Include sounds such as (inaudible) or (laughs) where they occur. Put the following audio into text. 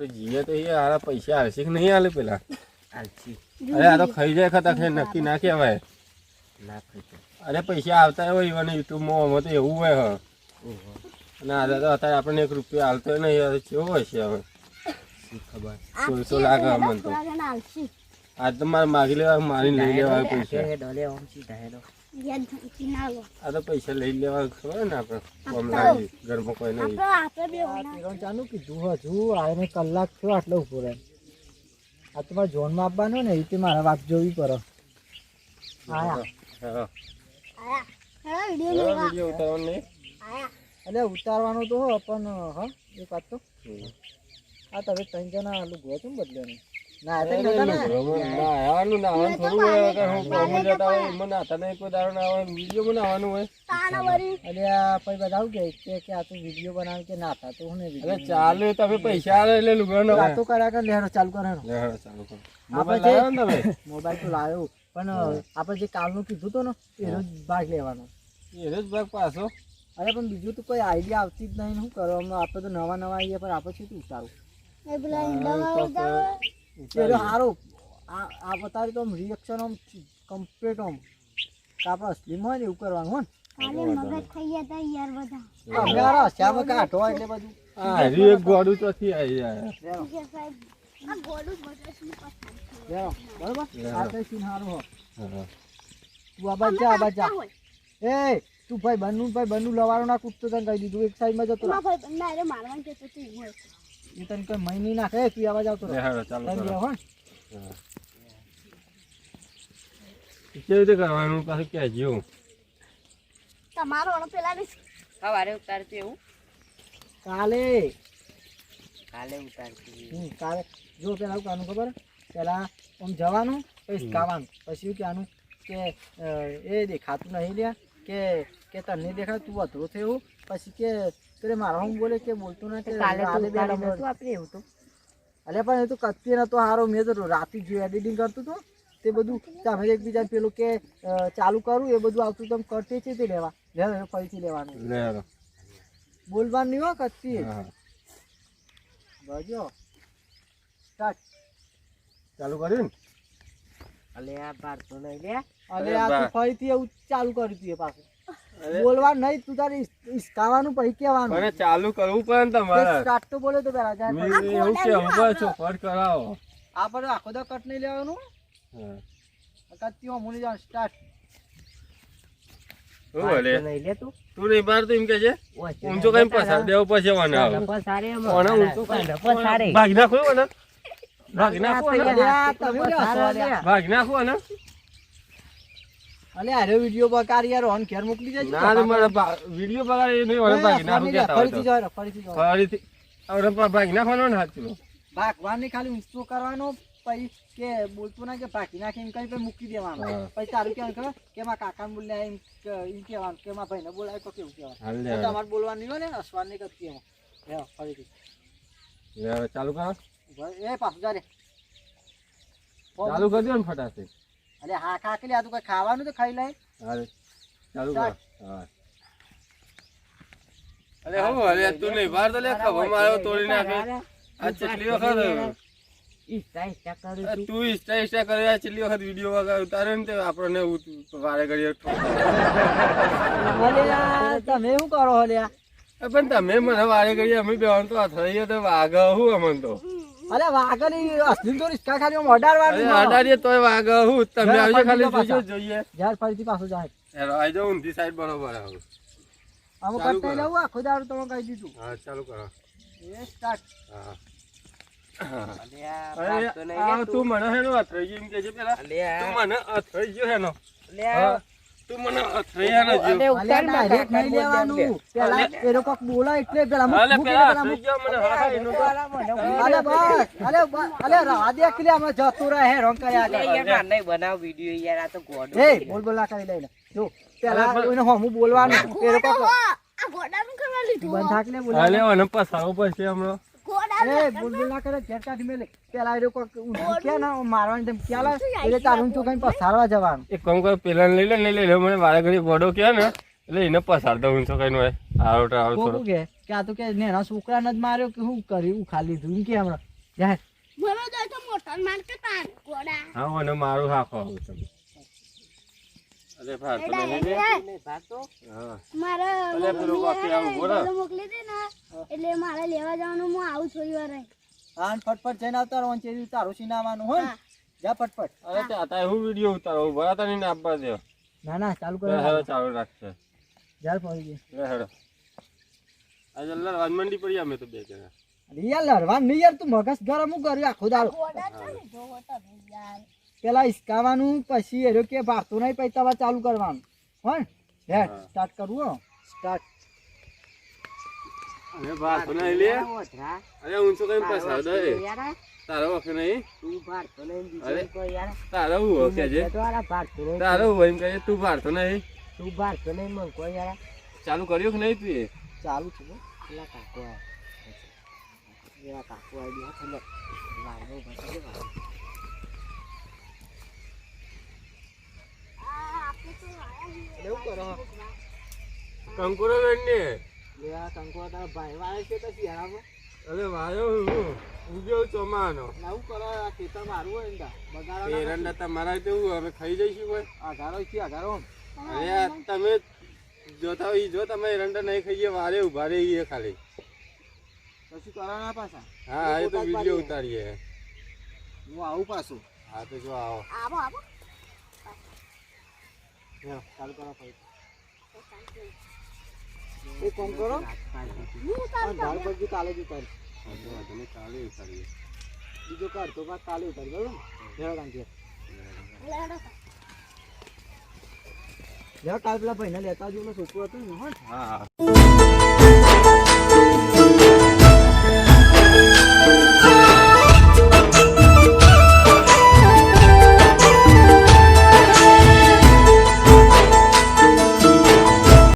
આપણે જીએ તો એ હારા પૈસા હાલશે કે નહીં હાલે પેલા? અરે આ તો ખાઈ જાય ખતા ખાઈ નક્કી ના કહેવાય. અરે પૈસા આવતા હોય અને યુટ્યુબમાં આમાં તો એવું હોય હ. અને આ તો અત્યારે આપણને એક રૂપિયો હાલતો નહીં હવે કેવો હશે હવે? ખબર? સોળસો લાખ અમને તો. આજ તો મારે માગી લેવા મારી લઈ લેવા પૈસા. આ તો પૈસા લઈ લેવા ખબર ને આપણે ઘરમાં કોઈ નહીં. પેલો ચાલુ કીધું હજુ આવીને કલાક થયો આટલો ઊભો રહે આ તો મારે ઝોનમાં આપવાનો ને એ રીતે મારે વાત જોવી પડે. આયા. હા વીડિયો ઉતારવાનો એટલે ઉતારવાનો તો હો પણ હા એક વાત તો. આ તમે ત્રણ જણા આલુ ગયો છું બદલ્યો નહીં? ચાલે તમે પૈસા એટલે લુગડો વાતો કર્યા કર લેહરો ચાલુ કરે ચાલુ કરો. આપણે મોબાઈલ લાવ્યો ને તમે? (laughs) મોબાઈલ તો લાવ્યો પણ આપણે જે કાલનું કીધું તો ને એનો જ ભાગ લેવાનો. એનો જ ભાગ પાછો? અરે પણ બીજું તો કોઈ આઈડિયા આવતી જ નહીં શું કરો? આપણે તો નવા નવા આવીએ પણ આપણે શું ઉતારું? પેલો સારું આ આ બતાવી તો રિએક્શન આમ કમ્પ્લીટ આમ. આપણે અસલીમાં હોય ને એવું કરવાનું હોય ને. એટલે. તું આ જા આ જા. એ તું ભાઈ બનુ ભાઈ બનુ લવારો ના કૂદતો તને કહી દીધું એક સાઈડમાં જતો રહે. એ તને કોઈ મહિની નાખે તું આવા જાવતો લે રહે ચાલુ કેવી રીતે કરવાનું? પાછું કહેજો તમારો પેલા સવારે ઉતારતી એવું? કાલે. કાલે ઉતારતી કાલે. જો પેલા કરવાનું ખબર? પેલા આમ જવાનું પછી ખાવાનું. પછી કહેવાનું કે એ દેખાતું નહીં લ્યા. કે કે તને દેખાય તું અધરો થયું. પછી કે પેલે મારા હું બોલે કે બોલતું નથી કે કાલે તો આપણે એવું તો. અલ્યા પણ એ તો કત્તી નતો હારો મેં તો રાતે જે એડિટિંગ કરતું હતું તે બધું તમે એકબીજા પેલું કે ચાલુ કરું એ બધું આવતું તમે કરતે છે તે લેવા. લે હવે ફરીથી લેવાનું. બોલવાનું નહીં હો કત્તી હા. બજો ચાલુ. કર્યું ને? અલે આ બાર તો નહીં લે અલે આ તો ફરીથી એવું ચાલુ કર્યું તું પાછું. બોલવાનું નહીં તું તારે હિસકાવાનું પછી કહેવાનું. અને ચાલુ કરવું પડે ને તમારે. સ્ટાર્ટ તો બોલે તો પેલા જાય એવું કે છો ફટ કરાવો. આ પર આખો દા કટ નહીં લેવાનું? હા. કત્તી મૂલી નહીં સ્ટાર્ટ ઊંચો કઈ પસાર દેવો પછી. ભાગ નાખો ભાગ નાખો? ભાગ અલે આરે વિડિયો બકાર યાર ઓન ઘેર મોકલી દેજો. ના મારે વીડિયો બકાર એ નહીં હોય ભાગ ના હોય ફરીથી. જાવ ફરીથી જાવ ફરીથી હવે ભાગ નાખવાનો ને સાચું ભાગવાની ખાલી ઊંચો કરવાનો પછી કે બોલતો ના કે ભાગી નાખે એમ કઈ મૂકી દેવાનું. પછી તારું કેવાનું ખબર? કે મારા કાકાને બોલ્યા એમ એમ કહેવાનું કે માં ભાઈ ને બોલાય તો કેવું કહેવાનું. તમારે બોલવાનું હોય ને અસવારની કરતી કે લે ફરીથી. ચાલુ કરો. એ પાછું જા ચાલુ કરી દો ને ફટાફટ. અરે હા ખાકલી આ તું કઈ ખાવાનું તો ખાઈ લે. અરે ચાલુ કરો. હા. અરે હો અરે તું નહીં બાર તો લે ખબર મારો તોડી નાખે. આ ચટલી વખત ઈસ્ટા ઈસ્ટા કરું તું કરે આ કેટલી વખત વીડિયો વગર ઉતારે ને તે આપણને વારે ઘડીએ તમે શું કરો અલ્યા પણ તમે મને વારે ઘડીએ અમે બેવાનું તો થઈ તો વાઘ હું અમન તો. અરે વાઘની અસલી તો રિસ્કા ખાલી આમ વાળી અરે અડાડીએ તોય વાઘ. હું તમે આવજો ખાલી જોજો જોઈએ. જ્યારે ફરીથી પાછો જાય. એરો આવી જાઓ ઊંધી સાઈડ બરોબર આવે અમુક ચાલુ કટ્ટાઈ કરો. આખો દાડો તમે કહી દીધું. હા ચાલુ કરો. એ સ્ટાર્ટ હા. અરે તો લે. મને હેનો અથડાઈ ગયો એમ કે છે પેલા. તું મને અથડાઈ ગયો હેનો. હા, તું મને અથડાઈ હેનો અલે ઉતાર ડાયરેક્ટ નહીં કાકાને બોલ દે. લેવાનું પેલા એ લોકો બોલા એટલે પેલા અલે પેલા એટલે પેલા અથડાઈ મુક. ગયો મને હા હા એનું અલે બસ અલે અલે રવા કે અમે જતું રહે રોંગ કર્યા યાર નહીં બનાવ વીડિયો યાર આ તો ગોડો એ બોલ બોલા કરી લઈને. જો પેલા એને હમું બોલવાનું એ લોકો આ કરવા લીધું અલે પસાવો પડશે હમણાં. એ બોલ બોલ ના કરે ઘેર કાઢી મેલે. પેલા એ લોકો કે ના મારવાની તેમ ખ્યાલ એટલે તારું તો કઈ પસારવા જવાનું. એક કામ કર પેલા લઈ લે નહીં લઈ લે મને વારે ઘડી ગોડો કે ને એટલે એને પસાર દઉં ઊંચો કઈ હોય આરો આરો થોડો. કે કે આ તો કે નેના છોકરાને જ માર્યો કે શું કર્યું ખાલી લીધું કે હમણાં. જા મને તો તો મોટા માર કે તાર ઘોડા હા અને મારું હાખો આવું તમે અરે ફાટ તો નહીં લે. એટલે ભાગતો હા. મારે અરે પેલો બાકી આવું બોલો. મોકલી દે ને એટલે મારે લેવા જવાનું હું આવું થોડી વાર રહી. આન ફટફટ જઈને આવતા રહો ચેરી તારું સીનાવાનું હોય જા ફટફટ. અરે તે આતા હું વિડિયો ઉતારો? ભરાતા નહીં ને આપવા દે ના ના ચાલુ લે હવે કરો ચાલુ રાખશે જાર પહોંચી ગઈ લે હેડો. આજે અલ્લાહ મંડી પડી અમે તો બે જણા. અરે યાર લડવા નહીં યાર તું મગજ ગરમ હું કર્યું આખો દાડો. તો યાર. પેલા હિસકાવાનું પછી એરો કે ભાગતો નહીં પછી ચાલુ કરવાનું. હોય હે સ્ટાર્ટ કરવું હો. સ્ટાર્ટ અરે નહીં લે. અરે ઊંચો કઈ પસાર દે? તારો વખત નહીં. તું ભારતો નહીં, અરે. તારો હું હો કે છે? તું તો યાર ભારતો નહીં. તારો હું એમ કહે તું ભારતો નહીં. તું ભારતો નહીં, મને કોઈ યાર. ચાલુ કર્યો કે નહીં તું ચાલુ છે પેલા કાકો આવે. કાકો આવી ગયા છે લે. વાયરો બચી ગયો વાયરો. આ આપણે તો આયા છીએ. એવું કરો હો. કંકુરો લઈને લે આ કંકુરો તારા ભાઈ વાળે છે તો શિયાળામાં. અરે વાયો હું ઉગ્યો ચોમાનો? નવું કરો આ ખેતર મારું હોય ને તા. બગાડો એરંડા તમારા કેવું અમે ખાઈ જઈશું કોઈ. આધારો છે આધારો અરે તમે જોતા હોય ઈ જો તમે એરંડા નહીં ખાઈએ વારે ઊભા રહીએ ખાલી. પછી કરાના પાછા? હા હા એ તો વીડિયો ઉતારીએ. હું આવું પાછું. હા તો જો આવો. આવો આવો. ચાલુ કરો પછી એક કામ કરો. ઢાળ પર કાલે જ ઉતાર કાલે ઉતારીએ બીજો કાઢ તો બાદ કાલે ઉતારી બરોબર? ને હેલો લે કાલ પેલા ભાઈને લેતા જો છોકરો હતો ને હોય? હા.